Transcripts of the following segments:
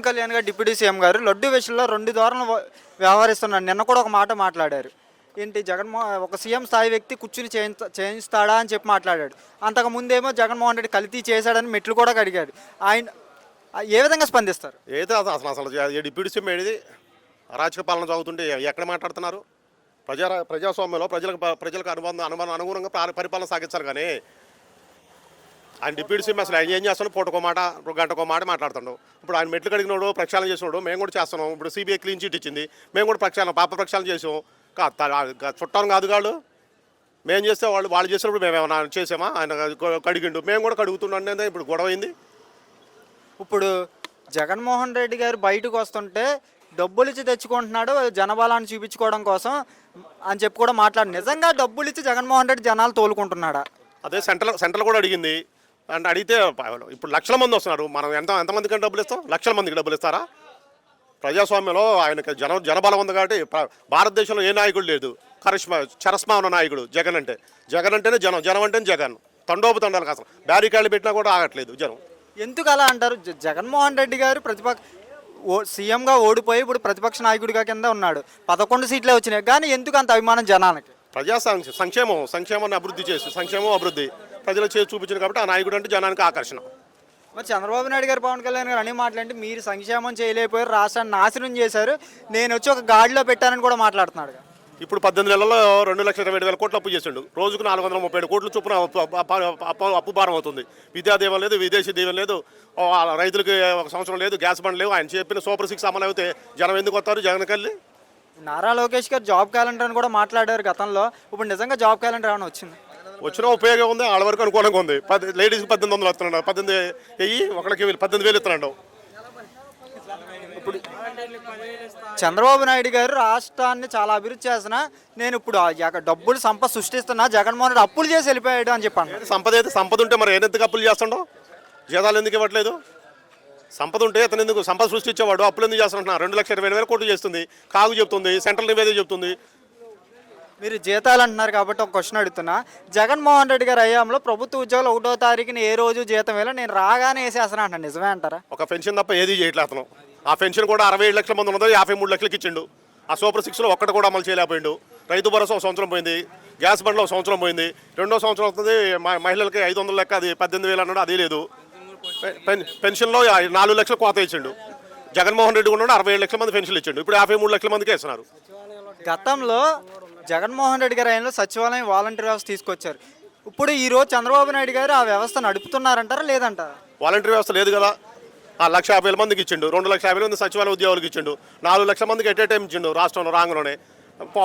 పవన్ కళ్యాణ్ గారు deputy CM గారు లడ్డు విషయంలో రెండు ధోరణులు వ్యవహరిస్తున్నారు. నిన్న కూడా ఒక మాట మాట్లాడారు. ఏంటి జగన్మోహన్ ఒక సీఎం స్థాయి వ్యక్తి కూర్చుని చేయించ చేయిస్తాడా అని చెప్పి మాట్లాడాడు. అంతకు ముందేమో జగన్మోహన్ రెడ్డి కల్తీ చేశాడని మెట్లు కూడా అడిగాడు ఆయన ఏ విధంగా స్పందిస్తారు? ఏదో అసలు అసలు అసలు డిప్యూటీ సీఎం ఏది అరాచక పాలన సాగుతుంటే ఎక్కడ మాట్లాడుతున్నారు? ప్రజా ప్రజాస్వామ్యంలో ప్రజలకు ప్రజలకు అనుబంధం అనుబంధం అనుగుణంగా పరిపాలన సాగించాలి కానీ ఆయన డిప్యూటీ సీఎం అసలు ఆయన ఏం చేస్తాడు పూటకో మాట గంటకో మాట మాట్లాడుతున్నాడు. ఇప్పుడు ఆయన మెట్లు కడిగినోడు ప్రక్షాళన చేసినోడు మేము కూడా చేస్తున్నాం. ఇప్పుడు సిబిఐ క్లీన్ చీట్ ఇచ్చింది. మేము కూడా ప్రక్షాళన పాప ప్రక్షాళన చేసాం. చుట్టాం కాదు కాళ్ళు మేము చేస్తే వాళ్ళు వాళ్ళు చేసినప్పుడు మేము ఏమైనా చేసామా? ఆయన కడిగిండు. మేము కూడా కడుగుతున్నాం ఇప్పుడు గొడవ అయింది ఇప్పుడు జగన్మోహన్ రెడ్డి గారు బయటకు వస్తుంటే డబ్బులు ఇచ్చి తెచ్చుకుంటున్నాడు జనబలాన్ని చూపించుకోవడం కోసం అని చెప్పి కూడా మాట్లాడు. నిజంగా డబ్బులు ఇచ్చి జగన్మోహన్ రెడ్డి జనాలు తోలుకుంటున్నాడా? అదే సెంట్రల్ సెంట్రల్ కూడా అడిగింది. అంటే అడిగితే ఇప్పుడు లక్షల మంది వస్తున్నారు. మనం ఎంత ఎంతమందికి డబ్బులు ఇస్తాం? లక్షల మందికి డబ్బులు ఇస్తారా? ప్రజాస్వామ్యంలో ఆయనకి జన జనబలం ఉంది కాబట్టి భారతదేశంలో ఏ నాయకుడు లేదు. కరిష్మా చరస్మా ఉన్న నాయకుడు జగన్ అంటే. జగన్ అంటేనే జనం జనం అంటేనే జగన్. తండోపు తండాలకు అసలు బ్యారికాయలు పెట్టినా కూడా ఆగట్లేదు జనం. ఎందుకు అలా అంటారు? జగన్మోహన్ రెడ్డి గారు ప్రతిపక్ష ఓ సీఎంగా ఓడిపోయి ఇప్పుడు ప్రతిపక్ష నాయకుడిగా కింద ఉన్నాడు. పదకొండు సీట్లే వచ్చినాయి. కానీ ఎందుకు అంత అభిమానం జనానికి? ప్రజా సంక్ష- సంక్షేమం సంక్షేమాన్ని అభివృద్ధి చేసి సంక్షేమం అభివృద్ధి. ప్రజలకు చేసి చూపించింది కాబట్టి ఆ నాయకుడు అంటే జనానికి ఆకర్షణ. మరి చంద్రబాబు నాయుడు గారు పవన్ కళ్యాణ్ గారు అన్ని మాట్లాడి మీరు సంక్షేమం చేయలేకపోయారు రాష్ట్రాన్ని నాశనం చేశారు. నేను వచ్చి ఒక గాడిలో పెట్టానని కూడా మాట్లాడుతున్నాడు. ఇప్పుడు పద్దెనిమిది నెలల్లో రెండు లక్షల ఇరవై వేల కోట్లు అప్పు చేసిండు. రోజుకు నాలుగు వందల ముప్పై ఏడు కోట్లు చొప్పున అప్పు- భారం అవుతుంది. విద్యా దీవెన లేదు విదేశీ దీవెన లేదు. రైతులకి ఒక సంవత్సరం లేదు గ్యాస్ బండ్ లేవు. ఆయన చెప్పిన సూపర్ సిక్స్ అమలు అయితే జనం ఎందుకు వస్తారు? జగన్ కల్లి నారా లోకేష్ గారు జాబ్ క్యాలెండర్ అని కూడా మాట్లాడారు గతంలో. ఇప్పుడు నిజంగా జాబ్ క్యాలెండర్ ఏమైనా వచ్చింది? వచ్చిన ఉపయోగం ఉంది వాళ్ళ వరకు అనుకూలంగా ఉంది. పది లేడీస్కి పద్దెనిమిది వందలు వస్తున్నాడు. పద్దెనిమిది వెయ్యి ఒకరికి పద్దెనిమిది వేలు ఇస్తున్నాడు. చంద్రబాబు నాయుడు గారు రాష్ట్రాన్ని చాలా అభివృద్ధి చేసిన నేను ఇప్పుడు డబ్బులు సంపద సృష్టిస్తున్నా జగన్మోహన్ రెడ్డి అప్పులు చేసి వెళ్ళిపోయాడు అని చెప్పాను సంపద అయితే సంపద ఉంటే మరి ఏనెందుకు అప్పులు చేస్తుండో? జీతాలు ఎందుకు ఇవ్వట్లేదు? సంపద ఉంటే అతను ఎందుకు సంపద సృష్టించేవాడు? అప్పులు ఎందుకు చేస్తుంటున్నారు రెండు లక్షల ఇరవై వేల కోట్లు చేస్తుంది. కాగు చెప్తుంది సెంట్రల్ నివేదిక చెప్తుంది. మీరు జీతాలు అంటున్నారు కాబట్టి ఒక క్వశ్చన్ అడుగుతున్నా. జగన్మోహన్ రెడ్డి గారి హయాంలో ప్రభుత్వ ఉద్యోగులు ఒకటో తారీఖున ఏ రోజు జీతం వేలా నేను రాగానే వేసేస్తాను అంటాను నిజమే అంటారా? ఒక పెన్షన్ తప్ప ఏది చేయట్లేదు అతను ఆ పెన్షన్ కూడా అరవై ఏడు లక్షల మంది ఉన్నదో యాభై మూడు లక్షలకి ఇచ్చిండు. ఆ సూపర్ సిక్స్లో ఒక్కటి కూడా అమలు చేయలేకపోయిండు. రైతు భరోసా ఒక సంవత్సరం పోయింది. గ్యాస్ బండ్లో ఒక సంవత్సరం పోయింది. రెండో సంవత్సరం వస్తుంది మ- మహిళలకి ఐదు వందల లెక్క అది పద్దెనిమిది వేలు అన్నాడు అది లేదు. పెన్షన్లో నాలుగు లక్షల కోత ఇచ్చిండు. జగన్మోహన్ రెడ్డి ఉన్నాడు అరవై ఏడు లక్షల మంది పెన్షన్లు ఇచ్చిండు. ఇప్పుడు యాభై మూడు లక్షల మందికి ఇస్తున్నారు. గతంలో జగన్మోహన్ రెడ్డి గారి హయాంలో సచివాలయం వాలంటీర్ వ్యవస్థ తీసుకొచ్చారు. ఇప్పుడు ఈ రోజు చంద్రబాబు నాయుడు గారు ఆ వ్యవస్థ నడుపుతున్నారంటారా లేదంటారా? వాలంటీర్ వ్యవస్థ లేదు కదా. ఆ లక్ష యాభై వేల మందికి ఇచ్చిండు రెండు లక్షల యాభై మంది సచివాలయ ఉద్యోగులకు ఇచ్చిండు నాలుగు లక్షల మందికి ఎట్ ఏ టైం ఇచ్చిండు రాష్ట్రంలో రాంగంలోనే.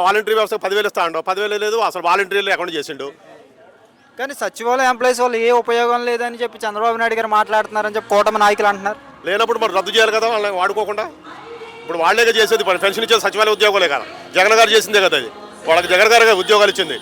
వాలంటీర్ వ్యవస్థ పదివేలు ఇస్తా అండు పదివేలు లేదు అసలు వాలంటీర్లు అకౌంట్ చేసిండు. కానీ సచివాలయం ఎంప్లాయీస్ వల్ల ఏ ఉపయోగం లేదని చెప్పి చంద్రబాబు నాయుడు గారు మాట్లాడుతున్నారని చెప్పి కూటమి నాయకులు అంటున్నారు. లేనప్పుడు మరి రద్దు చేయాలి కదా వాళ్ళని వాడుకోకుండా? ఇప్పుడు వాళ్ళేగా చేసేది పని పెన్షన్ ఇచ్చేది సచివాలయ ఉద్యోగాలే కదా. జగన్ గారు చేసిందే కదా అది. వాళ్ళకి జగన్ గారు ఉద్యోగాలు ఇచ్చింది.